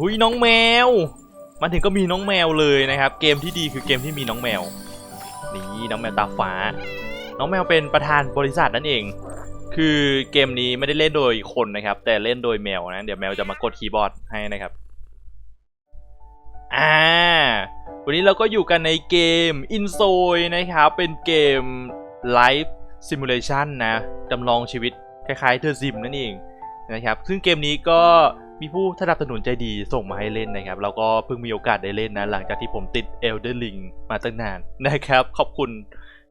หุยน้องแมวมันถึงก็มีน้องแมวเลยนะครับ เกมที่ดีคือเกมที่มีน้องแมว นี่น้องแมวตาฟ้า น้องแมวเป็นประธานบริษัทนั่นเอง คือเกมนี้ไม่ได้เล่นโดยคนนะครับ แต่เล่นโดยแมวนะ เดี๋ยวแมวจะมากดคีย์บอร์ดให้นะครับ อ่า วันนี้เราก็อยู่กันในเกม i n s o y นะครับ เป็นเกม Life Simulation นะ จำลองชีวิตคล้ายๆเธอซิมนั่นเองนะครับ ซึ่งเกมนี้ก็ มีผู้สนับสนุนใจดีส่งมาให้เล่นนะครับ เราก็เพิ่งมีโอกาสได้เล่นนะ หลังจากที่ผมติด Elder Ring มาตั้งนานนะครับ ขอบคุณ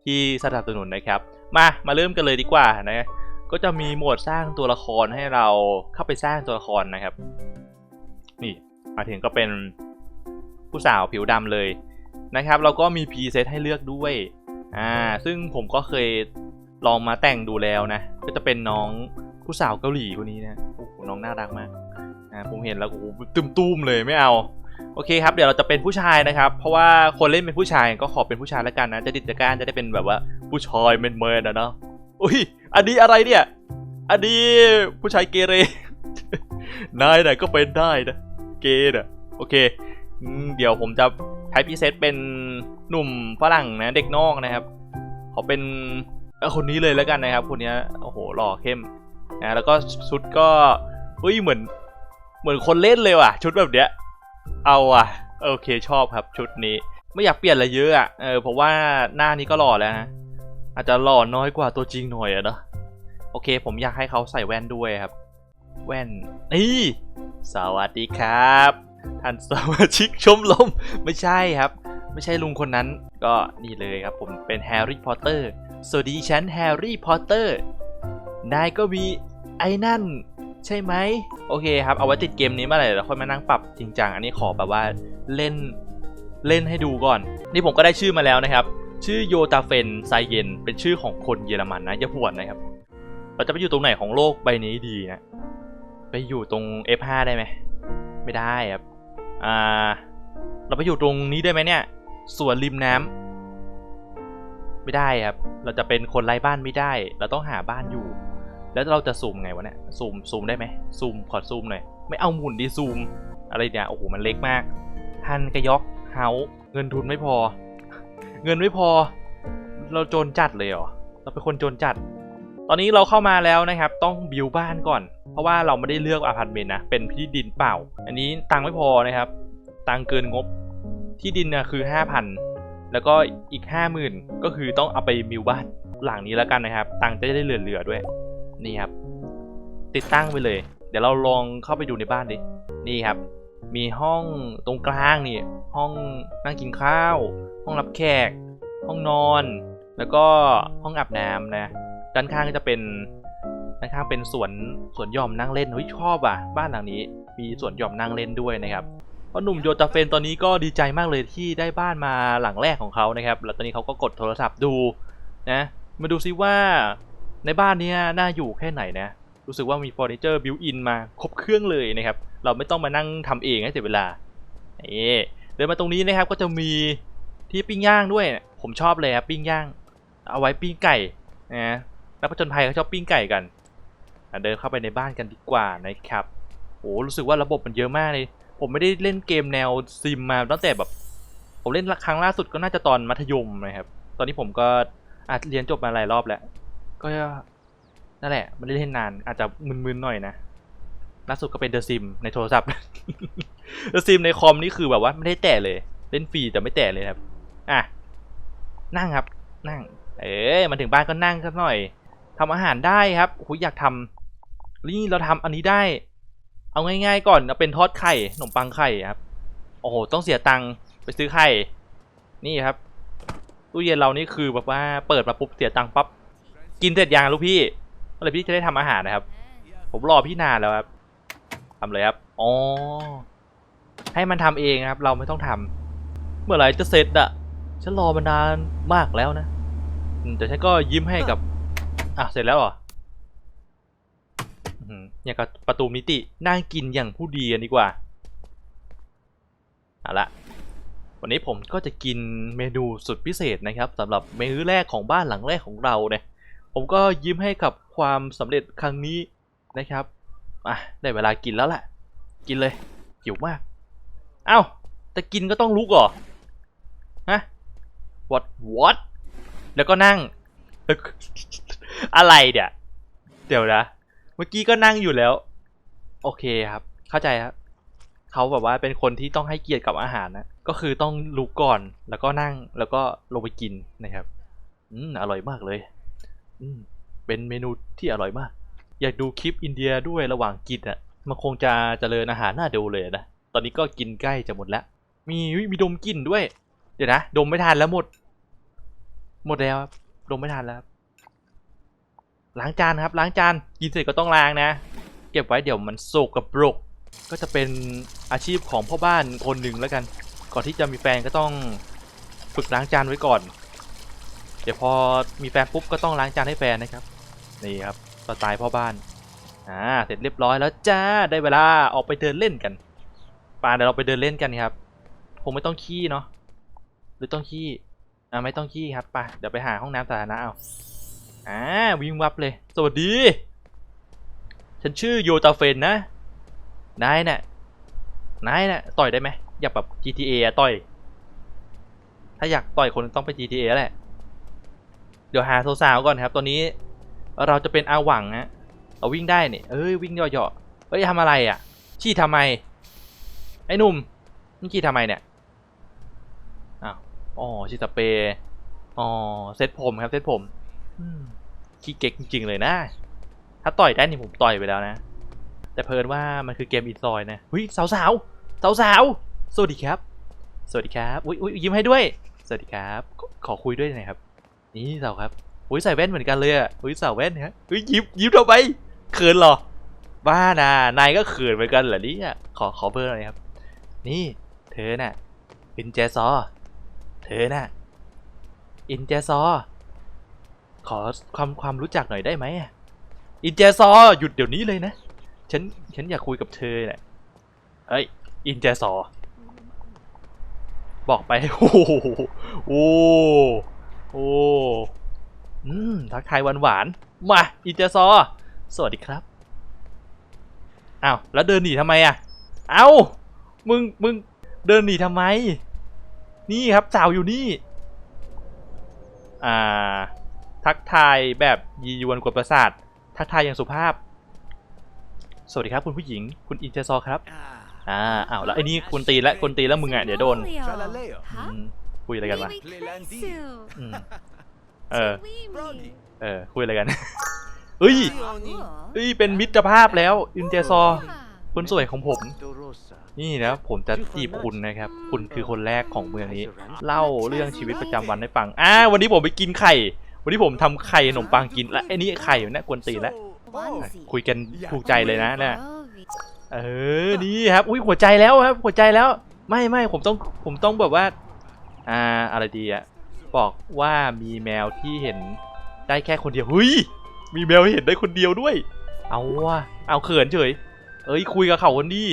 ที่สนับสนุนนะครับ มา มาเริ่มกันเลยดีกว่านะ ก็จะมีโหมดสร้างตัวละครให้เราเข้าไปสร้างตัวละครนะครับ นี่ มาถึงก็เป็นผู้สาวผิวดำเลยนะครับ เราก็มีพรีเซตให้เลือกด้วย อ่า ซึ่งผมก็เคยลองมาแต่งดูแล้วนะ ก็จะเป็นน้องผู้สาวเกาหลีคนนี้นะ โอ้โห น้องน่ารักมาก อ่าผมเห็นแล้วโอ้โหตุ้มเลยไม่เอาโอเคครับเดี๋ยวเราจะเป็นผู้ชายนะครับ เพราะว่าคนเล่นเป็นผู้ชายก็ขอเป็นผู้ชายแล้วกันนะจะดิดจกานจะได้เป็นแบบว่าผู้ชายเมนๆนะเนาะอุ้ยอันนี้อะไรเนี่ย อันนี้ผู้ชายเกเรนายไหนก็เป็นได้นะเกย์นะโอเคเดี๋ยวผมจะใช้พรีเซตเป็นหนุ่มฝรั่งนะเด็กนอกนะครับขอเป็นคนนี้เลยแล้วกันนะครับคนนี้โอ้โหหล่อเข้มนะแล้วก็ชุดก็เฮ้ยเหมือน เหมือนคนเล่นเลยว่ะ ชุดแบบเนี้ย เอาอะ โอเคชอบครับชุดนี้ ไม่อยากเปลี่ยนอะไรเยอะอะ เออเพราะว่าหน้านี้ก็หล่อแล้วนะ อาจจะหล่อน้อยกว่าตัวจริงหน่อยอะเนาะ โอเค ผมอยากให้เขาใส่แว่นด้วยครับ แว่น นี่ สวัสดีครับ ท่านสมาชิกชมรม ไม่ใช่ครับ ไม่ใช่ลุงคนนั้น ก็นี่เลยครับ ผมเป็นแฮร์รี่พอตเตอร์ สวัสดีฉันแฮร์รี่พอตเตอร์ นายก็มีไอ้นั่น ใช่ไหมโอเคครับเอาไว้ติดเกมนี้เมื่อไหร่เราค่อยมานั่งปรับจริงจังอันนี้ขอแบบว่าเล่นเล่นให้ดูก่อน นี่ผมก็ได้ชื่อมาแล้วนะครับ ชื่อโยตาเฟนไซเยนเป็นชื่อของคนเยอรมันนะอย่าพวดนะครับ เราจะไปอยู่ตรงไหนของโลกใบนี้ดีนะ ไปอยู่ตรง F5 ได้ไหมไม่ได้ครับอ่าเราไปอยู่ตรงนี้ได้ไหมเนี่ยสวนริมน้ำไม่ได้ครับ เราจะเป็นคนไร้บ้านไม่ได้ เราต้องหาบ้านอยู่ แล้วเราจะซูมไงวะเนี่ยซูมซูมได้ไหมซูมขอซูมหน่อยไม่เอาหมุนดีซูม อะไรเนี่ยโอ้โหมันเล็กมากฮันกระยอกเฮาเงินทุนไม่พอ เงินไม่พอ เราจนจัดเลยเหรอเราเป็นคนจนจัด ตอนนี้เราเข้ามาแล้วนะครับ ต้องบิวบ้านก่อน เพราะว่าเราไม่ได้เลือกอพาร์ตเมนต์นะเป็นที่ดินเปล่า อันนี้ตังค์ไม่พอนะครับ ตังค์เกินงบที่ดินนะคือ 5,000 แล้วก็อีก 50,000 ก็คือต้องเอาไปบิวบ้านหลังนี้แล้วกันนะครับ ตังค์จะได้เหลือๆด้วย นี่ครับ ติดตั้งไปเลย เดี๋ยวเราลองเข้าไปดูในบ้านดินี่ครับ มีห้องตรงกลางนี่ ห้องนั่งกินข้าว ห้องรับแขก ห้องนอน แล้วก็ห้องอาบน้ำนะ ด้านข้างก็จะเป็นด้านข้างเป็นสวนสวนหย่อมนั่งเล่นเฮ้ยชอบอะ บ้านหลังนี้ มีสวนหย่อมนั่งเล่นด้วยนะครับเพราะหนุ่มโยตาเฟนตอนนี้ก็ดีใจมากเลยที่ได้บ้านมาหลังแรกของเขานะครับ แล้วตอนนี้เขาก็กดโทรศัพท์ดูนะ มาดูซิว่า ในบ้านนี้น่าอยู่แค่ไหนนะรู้สึกว่ามีเฟอร์นิเจอร์บิวอินมาครบเครื่องเลยนะครับเราไม่ต้องมานั่งทำเองให้เสียเวลาเอ๊เดินมาตรงนี้นะครับก็จะมีที่ปิ้งย่างด้วย ผมชอบเลยครับปิ้งย่าง เอาไว้ปิ้งไก่นะนักผจญภัยเขาชอบปิ้งไก่กันเดินเข้าไปในบ้านกันดีกว่านะครับโอ้รู้สึกว่าระบบมันเยอะมากเลย ผมไม่ได้เล่นเกมแนวซิมมาตั้งแต่แบบ ผมเล่นครั้งล่าสุดก็น่าจะตอนมัธยมนะครับ ตอนนี้ผมก็อาจเรียนจบมาหลายรอบแล้ว ก็นั่นแหละไม่ได้เล่นนาน อาจจะมึนๆหน่อยนะล่าสุดก็เป็นเดอะซิมในโทรศัพท์เดอะซิมในคอมนี่คือแบบว่าไม่ได้แตะเลย เล่นฟรีแต่ไม่แตะเลยครับ อะ นั่งครับ นั่ง เอ๊มาถึงบ้านก็นั่งสักหน่อยทำอาหารได้ครับโอ้ยอยากทำนี่เราทำอันนี้ได้ เอาง่ายๆก่อนเอาเป็นทอดไข่ขนมปังไข่ครับ โอ้โห ต้องเสียตังค์ไปซื้อไข่ นี่ครับ ตู้เย็นเรานี่คือแบบว่าเปิดมาปุ๊บเสียตังค์ปั๊บ กินเสร็จยังลูกพี่เมื่อไหร่พี่จะได้ทำอาหารนะครับ ผมรอพี่นานแล้วครับทำเลยครับอ๋อให้มันทำเองครับ เราไม่ต้องทำเมื่อไหร่จะเสร็จอะฉันรอมานานมากแล้วนะอืมแต่ฉันก็ยิ้มให้กับอะเสร็จแล้วเหรออื้อหืออย่างกับประตูมิตินั่งกินอย่างผู้ดีกันดีกว่าเอาละวันนี้ผมก็จะกินเมนูสุดพิเศษนะครับสำหรับเมนูแรกของบ้านหลังแรกของเราเนี่ย ผมก็ยิ้มให้กับความสำเร็จครั้งนี้นะครับอะได้เวลากินแล้วแหละกินเลยหิวมากเอ้าแต่กินก็ต้องลุกเหรอฮะ what what แล้วก็นั่ง อะไรเดี๋ยเดี๋ยวนะ เมื่อกี้ก็นั่งอยู่แล้ว โอเคครับ เข้าใจครับเขาแบบว่าเป็นคนที่ต้องให้เกียรติกับอาหารนะ ก็คือต้องลุกก่อน แล้วก็นั่ง แล้วก็ลงไปกินนะครับ อืม อร่อยมากเลย เป็นเมนูที่อร่อยมาก อยากดูคลิปอินเดียด้วยระหว่างกินอะ มันคงจะเจริญอาหารน่าดูเลยนะ ตอนนี้ก็กินใกล้จะหมดแล้ว มีมีดมกลิ่นด้วย เดี๋ยวนะ ดมไม่ทันแล้วหมด หมดแล้วครับ ดมไม่ทันแล้วล้างจานครับ ล้างจาน กินเสร็จก็ต้องล้างนะ เก็บไว้เดี๋ยวมันโศกกับปรก ก็จะเป็นอาชีพของพ่อบ้านคนหนึ่งแล้วกัน ก่อนที่จะมีแฟนก็ต้องฝึกล้างจานไว้ก่อน เดี๋ยวพอมีแฟนปุ๊บก็ต้องล้างจานให้แฟนนะครับ นี่ครับสไตล์พ่อบ้าน อ่า เสร็จเรียบร้อยแล้วจ้า ได้เวลาออกไปเดินเล่นกันปาเดี๋ยวเราไปเดินเล่นกันครับคงไม่ต้องขี้เนาะ หรือต้องขี้ อ่าไม่ต้องขี้ครับไปเดี๋ยวไปหาห้องน้ำสาธารณะเอา อ่าวิ่งวับเลย สวัสดี ฉันชื่อโยตาเฟนนะ นายน่ะ นายน่ะต่อยได้ไหม อยากแบบ GTA อะต่อย ถ้าอยากต่อยคนต้องไป GTA แหละ เดี๋ยวหาสาวๆก่อนครับตอนนี้ เราจะเป็นอาหวังฮะเราวิ่งได้เนี่ยเอ้ยวิ่งเหยาะๆเอ้ยทำอะไรอะ ชี้ทำไม ไอ้หนุ่มมึงชี้ทำไมเนี่ยอ้าวอ๋อชี้สเปรย์อ๋อเซ็ตผมครับเซ็ตผมขี้เก๊กจริงๆเลยนะ ถ้าต่อยได้นี่ผมต่อยไปแล้วนะ แต่เพลินว่ามันคือเกมอินซอยนะเฮ้ยสาวสาวสาวสาวๆสวัสดีครับ สวัสดีครับ อุ้ยยิ้มให้ด้วย สวัสดีครับ ขอขอคุยด้วยหน่อยครับ นี่สาวครับอุ้ยใส่แว่นเหมือนกันเลยอะอุ้ยสาวแว่นฮะอุ้ยยิ้มยิ้มทำไมเขินเหรอ บ้านะนายก็เขินเหมือนกันเหรอเนี่ยขอขอเบอร์หน่อยครับ นี่ เธอน่ะอินเจซอ เธอน่ะอินเจซอ ขอความความรู้จักหน่อยได้ไหมอะอินเจซอหยุดเดี๋ยวนี้เลยนะ ฉันฉันอยากคุยกับเธอน่ะเฮ้ยอินเจซอ บอกไปโอ้โหโอ้ อ้อืมทักทายหวานหวานๆมาอินเจซอ สวัสดีครับอ้าวแล้วเดินหนีทำไมอะ เอ้า มึง มึง เดินหนีทำไม นี่ครับสาวอยู่นี่ อ่า ทักทายแบบยียวนกว่าประสาท ทักทายอย่างสุภาพ สวัสดีครับคุณผู้หญิง คุณอินเจซอครับ อ่าอ้าวแล้วไอ้นี่คุณตีและคุณตีแล้วมึงอะเดี๋ยวโดน Tralaleo. อืม คุยอะไรกันวะ Clelandy. อืมเออ Brody. เออ คุยอะไรกัน เฮ้ย Leonie. เฮ้ย เป็นมิตรภาพแล้ว อินเจซอคนสวยของผม Dorosa. นี่นะ ผมจะจีบคุณนะครับ คุณคือคนแรกของเมืองนี้ เล่าเรื่องชีวิตประจำวันให้ฟัง อ่า วันนี้ผมไปกินไข่ วันนี้ผมทำไข่ขนมปังกิน และไอ้นี่ไข่อยู่เนี่ยกวนตีนแล้ว So- oh, คุยกันถูกใจเลยนะเนี่ย เออ นี่ครับ อุ้ยหัวใจแล้วครับ หัวใจแล้ว ไม่ไม่ผมต้อง ผมต้องแบบว่า อ่าอะไรดีอะบอกว่ามีแมวที่เห็นได้แค่คนเดียวเฮ้ยมีแมวที่เห็นได้คนเดียวด้วย เอาว่ะเอาเขินเฉย เอ้ยคุยกับเขาคนดี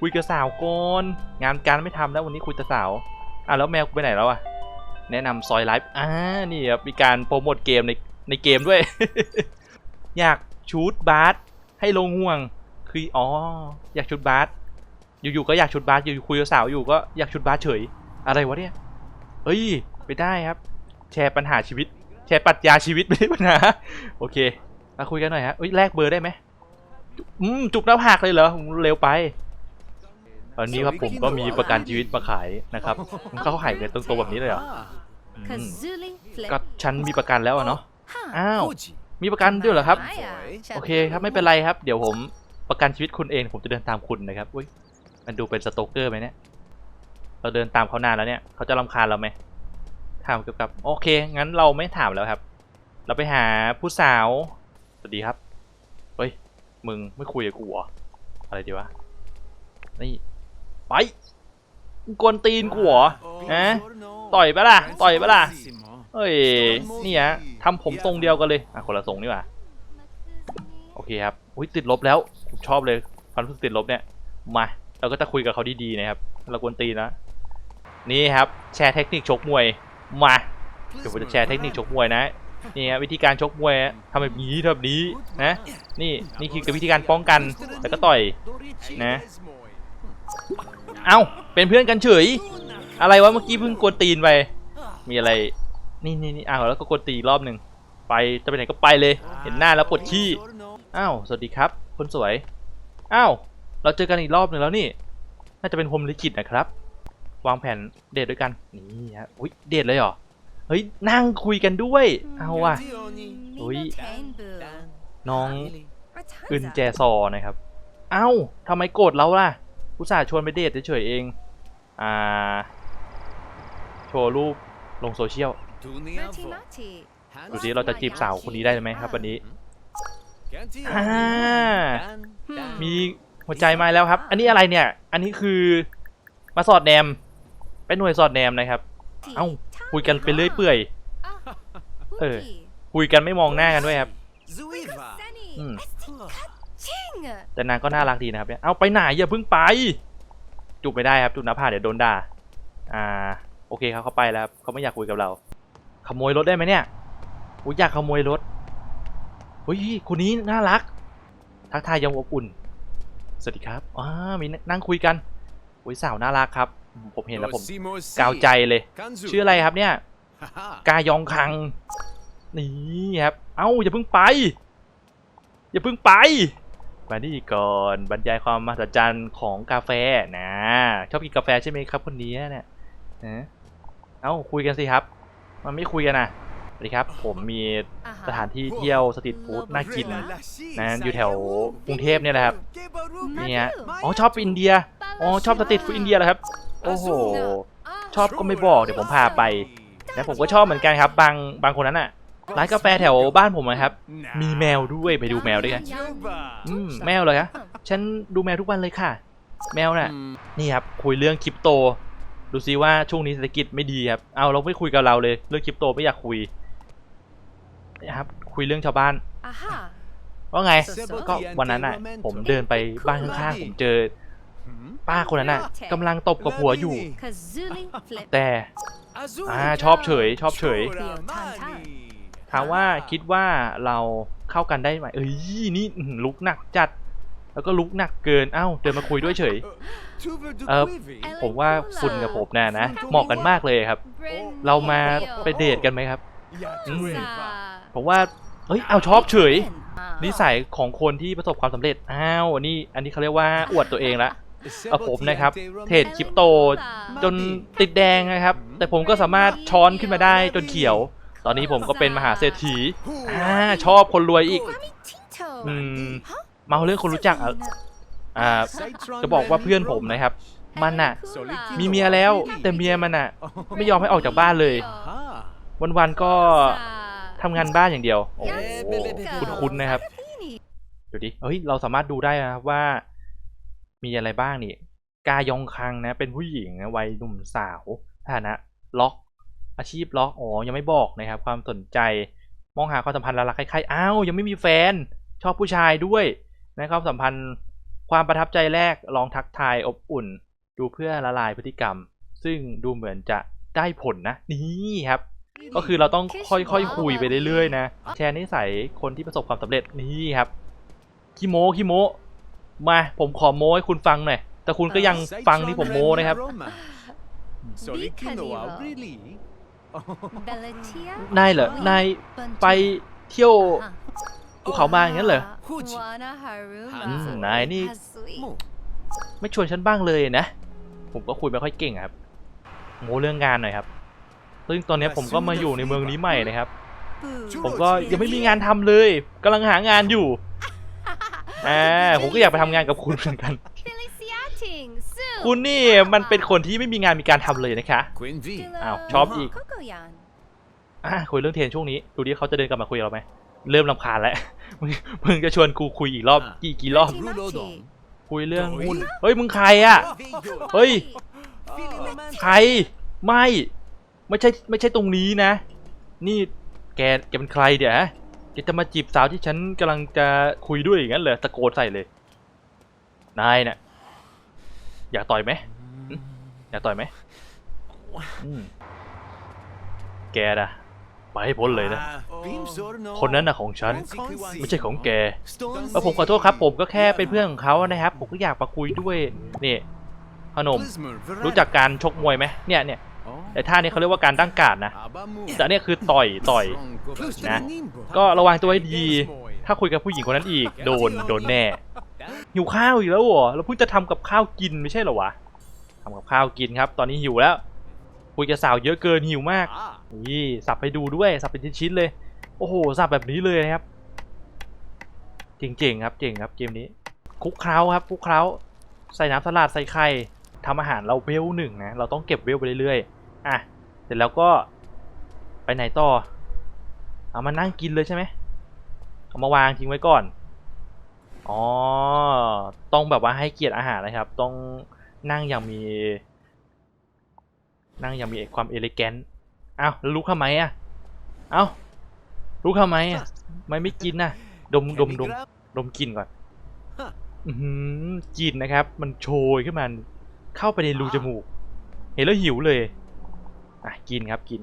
คุยกับสาวก่อนงานการไม่ทำแล้ววันนี้คุยแต่สาวอะแล้วแมวไปไหนแล้วอะแนะนำซอยไลฟ์อ่านี่ครับมีการโปรโมทเกมในในเกมด้วย อยากชูดบาสให้ลงห่วง คืออ๋ออยากชุดบาสอยู่ๆก็อยากชุดบาสอยู่ๆคุยกับสาวอยู่ก็อยากชุดบาสเฉย อะไรวะเนี่ย เฮ้ย ไปได้ครับ แชร์ปัญหาชีวิต แชร์ปรัชญาชีวิตไม่ใช่ปัญหา โอเค มาคุยกันหน่อยฮะเอ้ยแลกเบอร์ได้ไหมจุอืมจุกหน้าผากเลยเหรอเร็วไปตอนนี้ครับผมก็มีประกันชีวิตมาขายนะครับมันเขาขายกันตรงๆแบบนี้เลยเหรอ Ah. อืมก็ฉันมีประกันแล้วอะเนาะอ้าว Koji. มีประกันด้วยเหรอครับ Boy. โอเคครับไม่เป็นไรครับ เดี๋ยวผมประกันชีวิตคุณเองผมจะเดินตามคุณนะครับอุ้ยมันดูเป็นสโตเกอร์ไหมเนี่ย เราเดินตามเขานานแล้วเนี่ยเขาจะรำคาญเราไหมถามเกี่ยวกับโอเค งั้นเราไม่ถามแล้วครับ เราไปหาผู้สาวสวัสดีครับเฮ้ยมึงไม่คุยกับกูเหรออะไรดีวะนี่ไปมึงกวนตีนกูเหรอฮะต่อยปะล่ะต่อยปะล่ะเฮ้ยนี่ฮะทำผมทรงเดียวกันเลยอะคนละทรงนี่หว่าโอเคครับอุ้ยติดลบแล้วผมชอบเลยความรู้สึกติดลบเนี่ยมาเราก็จะคุยกับเขาดีๆนะครับเรากวนตีนนะ นี่ครับ แชร์เทคนิคชกมวยมาเดี๋ยวผมจะแชร์เทคนิคชกมวยนะนี่ฮะวิธีการชกมวยทำแบบนี้ทำแบบนี้นะนี่นี่คือวิธีการป้องกันแล้วก็ต่อยนะเอ้าเป็นเพื่อนกันเฉย อะไรวะเมื่อกี้เพิ่งกวนตีนไปมีอะไรนี่นี่นี่อ้าวแล้วก็กวนตีรอบหนึ่งไปจะไปไหนก็ไปเลย เห็นหน้าแล้วปวดขี้อ้าวสวัสดีครับคนสวยอ้าวเราเจอกันอีกรอบหนึ่งแล้วนี่ น่าจะเป็นพรมลิขิตนะครับ วางแผนเดทด้วยกัน นี่ฮะอุ้ยเดทเลยเหรอ เฮ้ย นั่งคุยกันด้วย เอาว่ะ อุ๊ยน้องอึนแจซอนะครับ เอ้าทำไมโกรธเราล่ะอุตส่าห์ชวนไปเดทเฉยๆเอง อ่า โชว์รูปลงโซเชียล ดูสิเราจะจีบสาวคนนี้ได้ไหมครับวันนี้อ่ามีหัวใจมาแล้วครับ อันนี้อะไรเนี่ย อันนี้คือมาสอดแนม เป็นหน่วยสอดแนมนะครับ เอ้าคุยกันไปเรื่อยเปื่อย เออ คุยกันไม่มองหน้ากันด้วยครับอืมแต่นางก็น่ารักดีนะครับเนี่ย เอาไปไหนอย่าเพิ่งไปจูบไม่ได้ครับจูบหน้าผากเดี๋ยวโดนด่า อ่า โอเคครับเขาไปแล้วครับเขาไม่อยากคุยกับเรา ขโมยรถได้ไหมเนี่ยอุ้ยอยากขโมยรถเฮ้ยคนนี้น่ารัก ทักทายยังอบอุ่น สวัสดีครับ อ้ามีนั่งคุยกันอุ้ยสาวน่ารักครับ ผมเห็นแล้วผมกาวใจเลย ชื่ออะไรครับเนี่ย กายองคัง นี่ครับ เอ้าอย่าเพิ่งไป อย่าเพิ่งไป มานี่ก่อนบรรยายความมหัศจรรย์ของกาแฟนะ ชอบกินกาแฟใช่ไหมครับคนนี้เนี่ยนะเอ้าคุยกันสิครับ มันไม่คุยกันนะสวัสดีครับ ผมมีสถานที่เที่ยวสตรีทฟู้ดน่ากินนะอยู่แถวกรุงเทพเนี่ยแหละครับเนี่ยอ๋อชอบอินเดียอ๋อชอบสตรีทฟู้ดอินเดียเหรอครับ โอ้โห ชอบก็ไม่บอกเดี๋ยวผมพาไปแต่ผมก็ชอบเหมือนกันครับ บางบางคนนั้นอะร้านกาแฟแถวบ้านผมนะครับ มีแมวด้วยไปดูแมวด้วยกันอืมแมวเลยฮะฉันดูแมวทุกวันเลยค่ะ แมวน่ะ นี่ครับคุยเรื่องคริปโต ดูซิว่าช่วงนี้เศรษฐกิจไม่ดีครับ เอาเราไม่คุยกับเราเลย เรื่องคริปโตไม่อยากคุยนะครับ คุยเรื่องชาวบ้านว่าไงก็วันนั้นน่ะ ผมเดินไปบ้านข้างๆผมเจอ ป้าคนนั้นน่ะกำลังตบกับหัวอยู่ แต่อ่าชอบเฉย ชอบเฉย ถามว่าคิดว่าเราเข้ากันได้ไหมเอ้ยนี่อื้อหือลุกหนักจัด แล้วก็ลุกหนักเกินเอ้าเดินมาคุยด้วยเฉยเออผมว่าคุณกับผมน่ะนะเหมาะกันมากเลยครับ เรามาไปเดทกันไหมครับอืมผมว่าเฮ้ยเอาชอบเฉยนิสัยของคนที่ประสบความสำเร็จ อ้าวอันนี้อันนี้เขาเรียกว่าอวดตัวเองละเอา ผมนะครับเทรดคริปโต จนติดแดงนะครับ แต่ผมก็สามารถช้อนขึ้นมาได้จนเขียว ตอนนี้ผมก็เป็นมหาเศรษฐีอ่าชอบคนรวยอีกอืมเมาเรื่องคนรู้จักอะอ่าจะบอกว่าเพื่อนผมนะครับ มันน่ะ มีเมียแล้วแต่เมียมันน่ะ ไม่ยอมให้ออกจากบ้านเลย วันๆก็ทำงานบ้านอย่างเดียว โอ้โหคุ้นๆนะครับดูดิเฮ้ย เราสามารถดูได้นะครับว่า มีอะไรบ้างนี่ กายองคังนะ เป็นผู้หญิงนะวัยหนุ่มสาวฐานะล็อก อาชีพล็อก อ๋อ ยังไม่บอกนะครับ ความสนใจ มองหาความสัมพันธ์รักใครๆอ้าว ยังไม่มีแฟน ชอบผู้ชายด้วยนะครับสัมพันธ์ ความประทับใจแรก ลองทักทายอบอุ่น ดูเพื่อละลายพฤติกรรม ซึ่งดูเหมือนจะได้ผลนะ นี่ครับ ก็คือเราต้องค่อยๆคคุยไปเรื่อยๆนะ แชร์นิสัยคนที่ประสบความสำเร็จนี่ครับขี้โม้ขี้โม มาผมขอโม้ให้คุณฟังหน่อยแต่คุณก็ยังฟังที่ผมโม้นะครับ นายเหรอนายไปเที่ยวภูเขามาอย่างนั้นเหรออืมนายนี่ ไม่ชวนฉันบ้างเลยนะ ผมก็คุยไม่ค่อยเก่งอะครับ โม้เรื่องงานหน่อยครับ ซึ่งตอนนี้ผมก็มาอยู่ในเมืองนี้ใหม่นะครับ ผมก็ยังไม่มีงานทำเลยกำลังหางานอยู่ อ่าผมก็อยากไปทำงานกับคุณเหมือนกัน คุณนี่มันเป็นคนที่ไม่มีงานมีการทำเลยนะคะอ้าวชอบอีก อะคุยเรื่องเทรนช่วงนี้ ดูดิเขาจะเดินกลับมาคุยกับเราไหมเริ่มลำคาญแล้ว มึงมึงจะชวนกูคุยอีกรอบกี่กี่รอบคุยเรื่องหุ้นเฮ้ยมึงใครอะ เฮ้ย ใครไม่ ไม่ใช่ไม่ใช่ตรงนี้นะ นี่แกแกเป็นใครเดี๋ยวฮะ แกจะมาจีบสาวที่ฉันกำลังจะคุยด้วยอย่างนั้นเหรอตะโกนใส่เลย นายน่ะ อยากต่อยไหมอยากต่อยไหมแกนะไปให้พ้นเลยนะ คนนั้นน่ะของฉัน ไม่ใช่ของแกเออผมขอโทษครับ ผมก็แค่เป็นเพื่อนของเขานะครับ ผมก็อยากมาคุยด้วย นี่พนม รู้จักการชกมวยไหมเนี่ยเนี่ย แต่ท่านี้เขาเรียกว่าการตั้งการดนะแต่อันเนี่ยคือต่อยต่อยนะก็ระวังตัวให้ดี ถ้าคุยกับผู้หญิงคนนั้นอีก โดนโดนแน่หิวข้าวอีกแล้วเหรอเราเพิ่งจะทำกับข้าวกินไม่ใช่เหรอวะทำกับข้าวกินครับ ตอนนี้หิวแล้วคุยกับสาวเยอะเกินหิวมากนี่สับไปดูด้วยสับเป็นชิ้นๆเลย โอ้โหสับแบบนี้เลยนะครับเจ๋งๆครับเจ๋งครับเกมนี้คลุกเคล้าครับคลุกเคล้าใส่น้ำสลัดใส่ไข่ทำอาหารเราเวลหนึ่งนะเราต้องเก็บเวลไปเรื่อยๆ อะ เสร็จแล้วก็ไปไหนต่อ เอามานั่งกินเลยใช่ไหมเอามาวางทิ้งไว้ก่อน อ๋อ ต้องแบบว่าให้เกียรติอาหารนะครับ ต้องนั่งอย่างมี นั่งอย่างมีความเอลิแกนต์อ้าวแล้วลุกทำไมอะ เอ้าลุกทำไมอะไม่ไม่กินน่ะดมดมดมดมกลินก่อนอือหือกลินนะครับ มันโชยขึ้นมาเข้าไปในรูจมูก เห็นแล้วหิวเลย อะกินครับกิน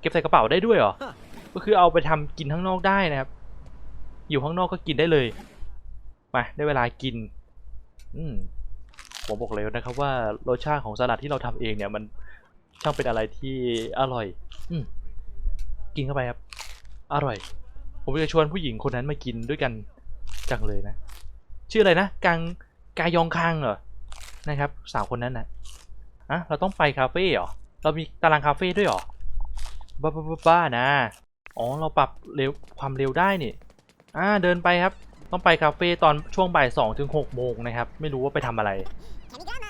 เก็บใส่กระเป๋าได้ด้วยเหรอ ก็คือเอาไปทำกินข้างนอกได้นะครับ อยู่ข้างนอกก็กินได้เลย มาได้เวลากิน อืมผมบอกเลยนะครับว่ารสชาติของสลัดที่เราทำเองเนี่ยมันช่างเป็นอะไรที่อร่อย อืมกินเข้าไปครับ อร่อย ผมจะชวนผู้หญิงคนนั้นมากินด้วยกันจังเลยนะ ชื่ออะไรนะกังกายองคังเหรอ นะครับ สาวคนนั้นนะอะเราต้องไปคาเฟ่เหรอ เรามีตารางคาเฟ่ด้วยหรอ บ้าบ้าบ้าบานะ อ๋อ เราปรับเร็วความเร็วได้นี่ อ่า เดินไปครับ ต้องไปคาเฟ่ตอนช่วงบ่ายสองถึงหกโมงนะครับ ไม่รู้ว่าไปทำอะไร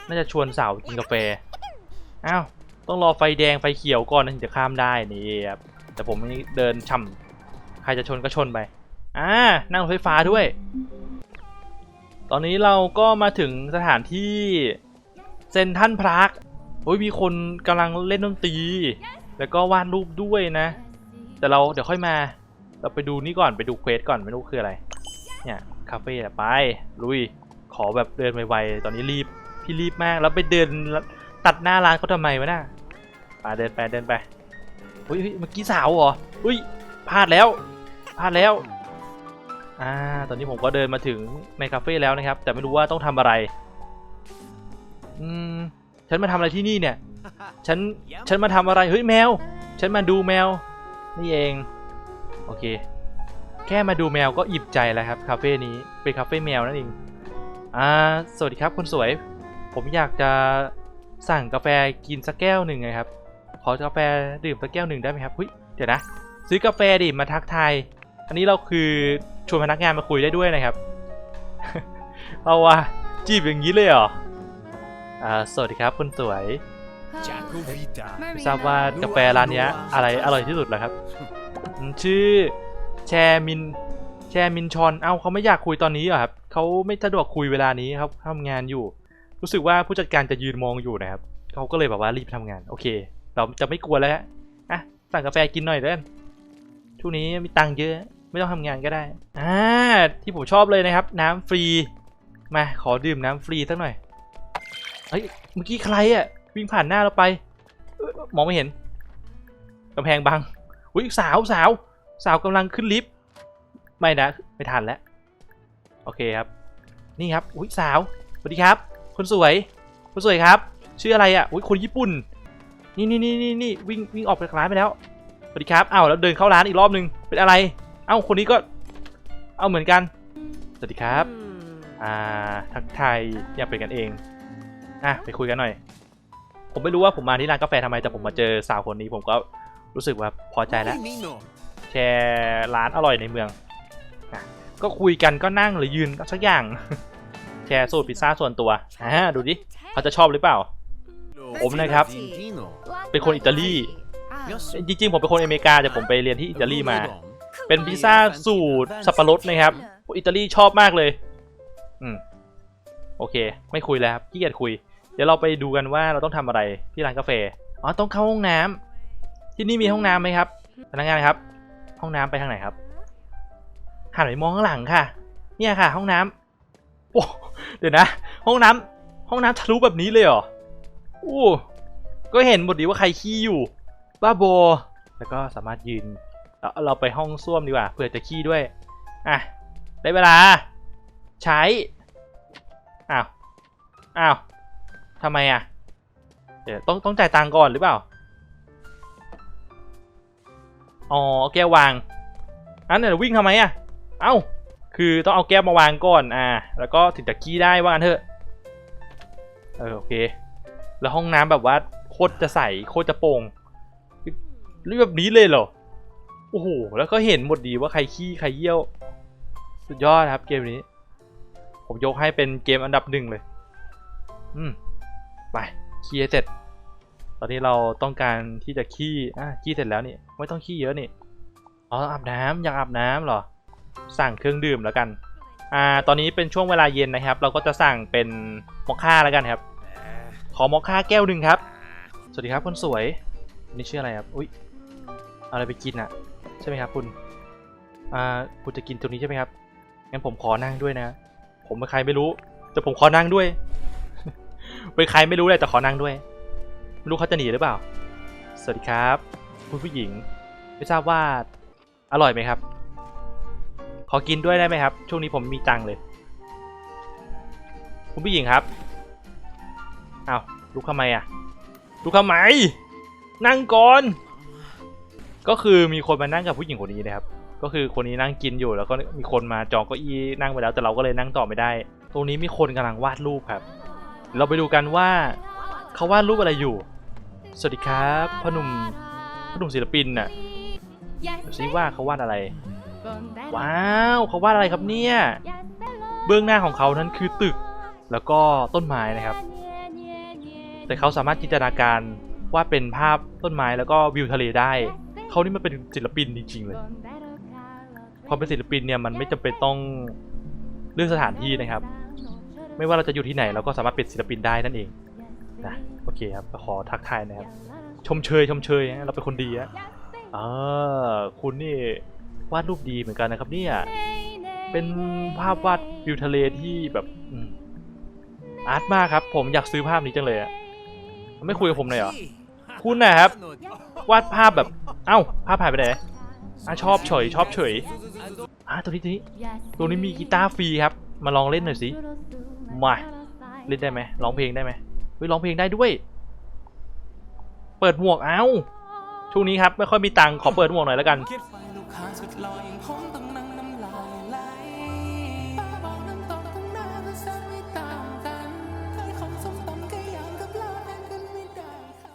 น่าจะชวนสาวกินกาแฟ อ้าว ต้องรอไฟแดงไฟเขียวก่อนถึงจะข้ามได้นี่ครับ แต่ผมนี่เดินช่ำใครจะชนก็ชนไป อ่า นั่งรถไฟฟ้าด้วย ตอนนี้เราก็มาถึงสถานที่เซนทันพาร์ค โอ้ยมีคนกำลังเล่นดนตรี แล้วก็วาดรูปด้วยนะ แต่เราเดี๋ยวค่อยมา เราไปดูนี่ก่อนไปดูเควสก่อนไม่รู้คืออะไร เนี่ยคาเฟ่อะไป ลุย ขอแบบเดินไวๆ ตอนนี้รีบ พี่รีบมาก แล้วไปเดินตัดหน้าร้านเขาทำไมวะน่ะไปเดินไปเดินไปอุ้ยเฮ้ยเมื่อกี้สาวเหรออุ้ยพลาดแล้วพลาดแล้วอ่าตอนนี้ผมก็เดินมาถึงในคาเฟ่แล้วนะครับ แต่ไม่รู้ว่าต้องทำอะไร อืม ฉันมาทำอะไรที่นี่เนี่ย ฉัน ฉันมาทำอะไร เฮ้ยแมว ฉันมาดูแมว นี่เอง โอเค แค่มาดูแมวก็อิ่มใจแล้วครับ คาเฟ่นี้ เป็นคาเฟ่แมวนั่นเอง อ่า สวัสดีครับคนสวย ผมอยากจะสั่งกาแฟกินสักแก้วหนึ่งนะครับ ขอกาแฟดื่มสักแก้วหนึ่งได้ไหมครับเฮ้ย เดี๋ยวนะ ซื้อกาแฟดิมาทักทาย อันนี้เราคือชวนพนักงานมาคุยได้ด้วยนะครับ เอาว่ะจีบอย่างนี้เลยเหรออ่า สวัสดีครับคนสวยไม่ทราบว่ากาแฟร้านเนี้ยอะไรอร่อยที่สุดเหรอครับอืมชื่อแชร์มินแชร์มินชอน เอ้าเขาไม่อยากคุยตอนนี้เหรอครับเขาไม่สะดวกคุยเวลานี้ครับทำงานอยู่ รู้สึกว่าผู้จัดการจะยืนมองอยู่นะครับเขาก็เลยแบบว่ารีบทำงาน โอเค เราจะไม่กลัวแล้วฮะอะสั่งกาแฟกินหน่อยเด้อนช่วงนี้มีตังค์เยอะ ไม่ต้องทำงานก็ได้อ่าที่ผมชอบเลยนะครับ น้ำฟรีมาขอดื่มน้ำฟรีสักหน่อยเฮ้ยเมื่อกี้ใครอะวิ่งผ่านหน้าเราไปเอ้ยมองไม่เห็นกำแพงบังอุ้ยสาวสาวสาวกำลังขึ้นลิฟต์ไม่นะไม่ทันแล้วโอเคครับ นี่ครับอุ้ยสาวสวัสดีครับ คนสวย คนสวยครับ ชื่ออะไรอะอุ้ยคนญี่ปุ่น นี่นี่นี่นี่นี่วิ่งวิ่งออกจากร้านไปแล้วสวัสดีครับอ้าวแล้วเดินเข้าร้านอีกรอบนึงเป็นอะไรเอ้าคนนี้ก็เอาเหมือนกัน สวัสดีครับ อ่าทักทายอยากเป็นกันเอง อะไปคุยกันหน่อย ผมไม่รู้ว่าผมมาที่ร้านกาแฟทำไมแต่ผมมาเจอสาวคนนี้ผมก็รู้สึกว่าพอใจแล้ว แชร์ร้านอร่อยในเมืองอะก็คุยกันก็นั่งหรือยืนก็สักอย่าง แชร์สูตรพิซซ่าส่วนตัวอ่าดูดิเขาจะชอบหรือเปล่า ผมนะครับ เป็นคนอิตาลี จริงๆ ผมเป็นคนอเมริกาแต่ผมไปเรียนที่อิตาลีมา เป็นพิซซ่าสูตรสับปะรดนะครับอิตาลีชอบมากเลย อืม โอเค ไม่คุยแล้วครับขี้เกียจคุย เดี๋ยวเราไปดูกันว่าเราต้องทำอะไรที่ร้านกาแฟอ๋อต้องเข้าห้องน้ำที่นี่มีห้องน้ำไหมครับพนักงานครับ ห้องน้ำไปทางไหนครับหันไปมองข้างหลังค่ะ เนี่ยค่ะ ห้องน้ำโอ้เดี๋ยวนะ ห้องน้ำห้องน้ำทะลุแบบนี้เลยเหรอโอ้ก็เห็นหมดดีว่าใครขี้อยู่บ้าบอแล้วก็สามารถยืนเราเราไปห้องส้วมดีกว่าเผื่อจะขี้ด้วยอะได้เวลา ใช้อ้าวอ้าว ทำไมอะ เดี๋ยวต้องต้องจ่ายตังก่อนหรือเปล่า อ๋อเอาแก้ววาง อันเดี๋ยวิ่งทำไมอะ เอ้า คือต้องเอาแก้วมาวางก่อน อ่า แล้วก็ถึงจะขี้ได้ว่างั้นเถอะ เออโอเค แล้วห้องน้ำแบบว่าโคตรจะใสโคตรจะโปร่งเรียแบบนี้เลยเหรอ โอ้โห แล้วก็เห็นหมดดีว่าใครขี้ใครเยี่ยว สุดยอดครับเกมนี้ ผมยกให้เป็นเกมอันดับหนึ่งเลย อืม ไปขี้ให้เสร็จตอนนี้เราต้องการที่จะขี้อะขี้เสร็จแล้วนี่ไม่ต้องขี้เยอะนี่อ๋ออาบน้ำอยากอาบน้ำเหรอ สั่งเครื่องดื่มแล้วกันอ่าตอนนี้เป็นช่วงเวลาเย็นนะครับ เราก็จะสั่งเป็นมอคค่าแล้วกันครับ ขอมอคค่าแก้วหนึ่งครับ สวัสดีครับคนสวยอันนี่ชื่ออะไรครับอุ้ยเอาอะไรไปกินอะใช่ไหมครับคุณอ่าคุณจะกินตรงนี้ใช่ไหมครับงั้นผมขอนั่งด้วยนะ ผมเป็นใครไม่รู้แต่ผมขอนั่งด้วย เป็นใครไม่รู้เลยแต่ขอนั่งด้วยไม่รู้เขาจะหนีหรือเปล่า สวัสดีครับ คุณผู้หญิง ไม่ทราบว่าอร่อยไหมครับ ขอกินด้วยได้ไหมครับ ช่วงนี้ผมมีตังเลย คุณผู้หญิงครับเอา้าลุกทำไมอะลุกทำไม นั่งก่อน ก็คือมีคนมานั่งกับผู้หญิงคนนี้นะครับ ก็คือคนนี้นั่งกินอยู่แล้วก็มีคนมาจองเก้าอี้นั่งไปแล้วแต่เราก็เลยนั่งต่อไม่ได้ ตรงนี้มีคนกำลังวาดรูปครับ เราไปดูกันว่าเขาวาดรูปอะไรอยู่ สวัสดีครับพ่อหนุ่มพ่อหนุ่มศิลปินน่ะดูซิว่าเขาวาดอะไร ว้าวเขาวาดอะไรครับเนี่ย เบื้องหน้าของเขานั้นคือตึก แล้วก็ต้นไม้นะครับ แต่เขาสามารถจินตนาการว่าเป็นภาพต้นไม้แล้วก็วิวทะเลได้ เขานี่มันเป็นศิลปินจริงๆเลย ความเป็นศิลปินเนี่ยมันไม่จำเป็นต้องเรื่องสถานที่นะครับ ไม่ว่าเราจะอยู่ที่ไหนเราก็สามารถเป็นศิลปินได้นั่นเองนะโอเคครับขอทักทายนะครับ ชมเชยชมเชยเราเป็นคนดีอะอ่าคุณนี่วาดรูปดีเหมือนกันนะครับเนี่ยเป็นภาพวาดวิวทะเลที่แบบอืมอาร์ตมากครับ ผมอยากซื้อภาพนี้จังเลยอะไม่คุยกับผมเลยเหรอคุณนะครับ วาดภาพแบบเอ้า ภาพหายไปไหนอะชอบเฉยชอบเฉยอะตัวนี้ตัวนี้ตัวนี้มีกีตาร์ฟรีครับ มาลองเล่นหน่อยสิ มา เล่นได้ไหมร้องเพลงได้ไหมเฮ้ยร้องเพลงได้ด้วย เปิดหมวกเอ้าช่วงนี้ครับ ไม่ค่อยมีตังค์ขอเปิดหมวกหน่อยแล้วกันคิดไฟลูกค้าสุดหล่ออย่างผมต้องนั่งน้ำลายไหลป้าบอกน้ำตกทั้งหน้าก็แสนไม่ต่างกันใครของส้มตำไก่ย่างกับลาบแทนกันไม่ได้ค่ะ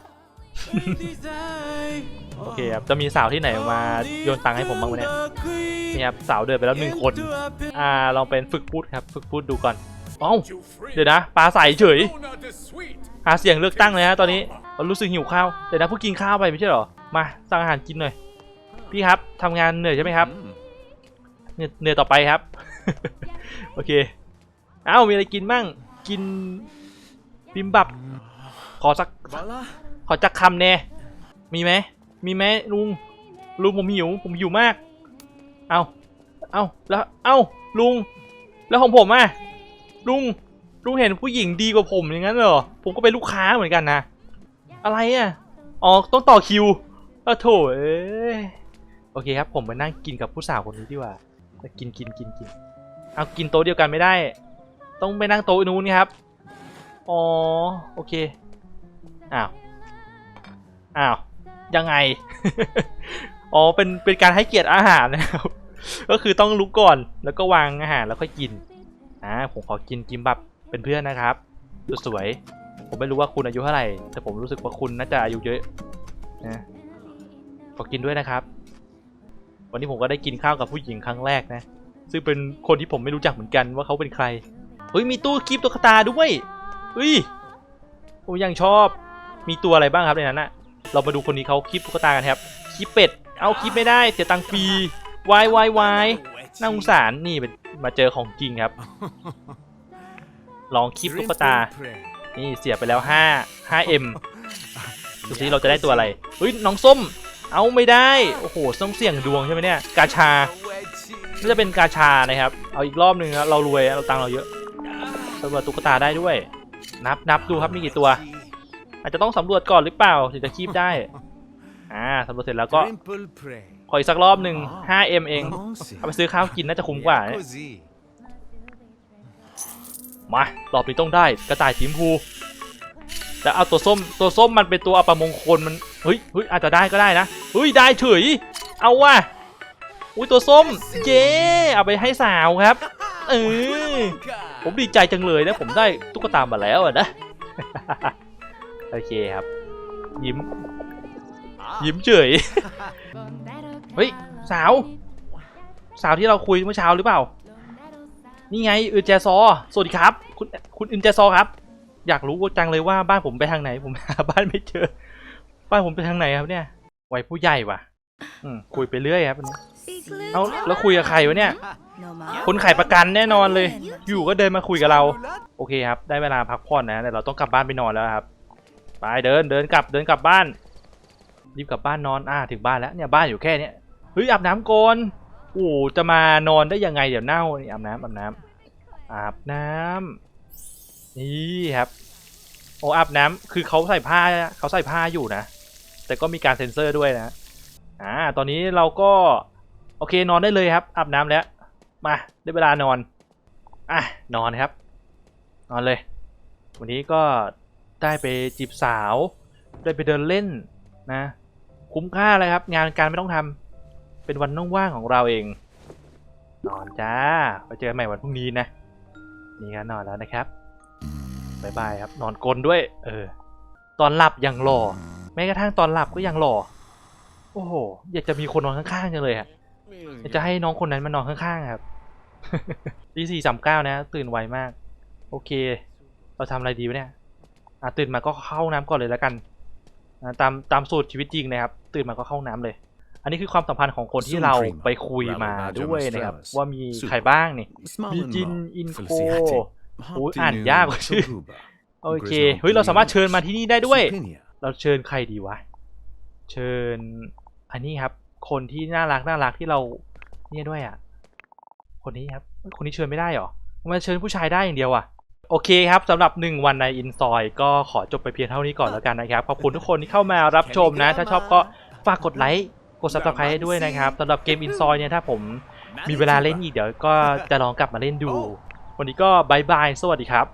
โอเคครับ จะมีสาวที่ไหนมาโยนตังค์ให้ผมบ้างวะเนี่ย นี่ครับสาวเดินไปแล้วหนึ่งคน อ่าลองเป็นฝึกพูดครับ ฝึกพูดดูก่อนเอ้าเดี๋ยวนะปลาใสเฉย หาเสียงเลือกตั้งเลยฮะตอนนี้เรารู้สึกหิวข้าวเดี๋ยวนะเพิ่งกินข้าวไปไม่ใช่เหรอมาสั่งอาหารกินหน่อยพี่ครับทำงานเหนื่อยใช่ไหมครับเหนื่อยเหนื่อยต่อไปครับ โอเค เอ้ามีอะไรกินบ้างกินบิมบับ ขอสักขอจักคำแน่มีไหมมีไหมลุงลุงผมหิวผมหิวมาก เอาเอาแล้วเอาลุง แล้วของผมอะลุงลุงเห็นผู้หญิงดีกว่าผมอย่างนั้นเหรอผมก็เป็นลูกค้าเหมือนกันนะอะไรอะอ๋อต้องต่อคิวเออโถเอ้โอเคครับ ผมไปนั่งกินกับผู้สาวคนนี้ดีกว่ากินกินกินกินเอากินโต๊ะเดียวกันไม่ได้ ต้องไปนั่งโต๊ะนู้นครับอ๋อโอเคอ้าวอ้าวยังไง อ๋อ เป็น เป็นการให้เกียรติอาหารนะครับ ก็คือต้องลุกก่อนแล้วก็วางอาหารแล้วค่อยกินอ่าผมขอกินกิมบับเป็นเพื่อนนะครับสวยผมไม่รู้ว่าคุณอายุเท่าไหร่ แต่ผมรู้สึกว่าคุณน่าจะอายุเยอะนะขอกินด้วยนะครับ วันนี้ผมก็ได้กินข้าวกับผู้หญิงครั้งแรกนะ ซึ่งเป็นคนที่ผมไม่รู้จักเหมือนกันว่าเขาเป็นใครเฮ้ยมีตู้คีบตุ๊กตาด้วยเฮ้ยผมยังชอบมีตัวอะไรบ้างครับในนั้นนะเรามาดูคนนี้เขาคีบตุ๊กตากันครับคีบเป็ด เอาคีบไม่ได้เสียตังค์ฟรี วายวายวายน่าสงสารนี่เป็นมาเจอของจริงครับ ลองคีบตุ๊กตา นี่เสียไปแล้ว5 5M ดูสิเราจะได้ตัวอะไรเฮ้ยน้องส้ม เอาไม่ได้ โอ้โหต้องเสี่ยงดวงใช่ไหมเนี่ย กาชาน่าจะเป็นกาชานะครับ เอาอีกรอบหนึ่งครับเรารวยเราตังค์เราเยอะสำรวจตุ๊กตาได้ด้วย นับนับดูครับมีกี่ตัว อาจจะต้องสำรวจก่อนหรือเปล่าถึงจะคีบได้ อ่าสำรวจเสร็จแล้วก็ ขออีกสักรอบหนึ่ง 5M เอง เอาไปซื้อข้าวกินน่าจะคุ้มกว่าเนี่ยมารอบนี้ต้องได้กระต่ายสีชมพูแต่เอาตัวส้มตัวส้มมันเป็นตัวอัปมงคลมันเฮ้ยเฮ้ยอาจจะได้ก็ได้นะเฮ้ยได้เฉยเอาว่ะอุ้ยตัวส้มเย้เอาไปให้สาวครับเออผมดีใจจังเลยนะผมได้ตุ๊กตามาแล้วอะนะโอเคครับ ยิ้ม ยิ้มเฉย เฮ้ยสาว สาวที่เราคุยเมื่อเช้าหรือเปล่า นี่ไงอึนแจซอ สวัสดีครับ คุณคุณอึนแจซอครับ อยากรู้จังเลยว่าบ้านผมไปทางไหน ผมหาบ้านไม่เจอ บ้านผมไปทางไหนครับเนี่ยไวัยผู้ใหญ่ว่ะ อืมคุยไปเรื่อยครับอันนี้เอาแล้วคุยกับใครวะเนี่ย คนขายประกันแน่นอนเลย อยู่ก็เดินมาคุยกับเรา โอเคครับ ได้เวลาพักผ่อนนะแต่เราต้องกลับบ้านไปนอนแล้วครับ ไปเดินเดินกลับเดินกลับบ้าน รีบกลับบ้านนอนอ่าถึงบ้านแล้วเนี่ยบ้านอยู่แค่เนี้ยเฮ้ยอาบน้ำก่อนโอ้จะมานอนได้ยังไงเดี๋ยวเน่านี่อาบน้ำอาบน้ำอาบน้ำนี่ครับโอ้อาบน้ำคือเขาใส่ผ้าเขาใส่ผ้าอยู่นะ แต่ก็มีการเซ็นเซอร์ด้วยนะอ่าตอนนี้เราก็โอเคนอนได้เลยครับอาบน้ำแล้ว มาได้เวลานอนอะนอนครับ นอนเลย วันนี้ก็ได้ไปจีบสาว ได้ไปเดินเล่นนะ คุ้มค่าเลยครับ งานการไม่ต้องทำเป็นวันว่างๆของเราเอง นอนจ้าไปเจอกันใหม่วันพรุ่งนี้นะ นี่ก็นอนแล้วนะครับบายบายครับ นอนกลนด้วย เออ ตอนหลับยังหล่อแม้กระทั่งตอนหลับก็ยังหล่อโอ้โหอยากจะมีคนนอนข้างๆจังเลยอะอยากจะให้น้องคนนั้นมานอนข้างๆครับตีสี่สามเก้านะ ตื่นไวมาก โอเค เราทำอะไรดีวะเนี่ยอะตื่นมาก็เข้าห้องน้ำก่อนเลยแล้วกัน นะตามตามสูตรชีวิตจริงนะครับ ตื่นมาก็เข้าห้องน้ำเลย อันนี้คือความสัมพันธ์ของคนที่เราไปคุยมาด้วยนะครับ ว่ามีใครบ้างนี่มีจินอินโคโอ้ยอ่านยากกว่าชื่อโอเคเฮ้ยเราสามารถเชิญมาที่นี่ได้ด้วย เราเชิญใครดีวะ เชิญ อันนี้ครับ คนที่น่ารักน่ารักที่เราเนี่ยด้วยอะ คนนี้ครับเฮ้ยคนนี้เชิญไม่ได้เหรอทำไมเชิญผู้ชายได้อย่างเดียวอะ โอเคครับสำหรับ 1 วันในอินซอย ก็ขอจบไปเพียงเท่านี้ก่อนแล้วกันนะครับ ขอบคุณทุกคนที่เข้ามารับชมนะ ถ้าชอบก็ฝากกดไลค์กด subscribe ให้ด้วยนะครับสำหรับเกมอินซอยเนี่ยถ้าผมมีเวลาเล่นอีกเดี๋ยวก็จะลองกลับมาเล่นดู วันนี้ก็บายบายสวัสดีครับ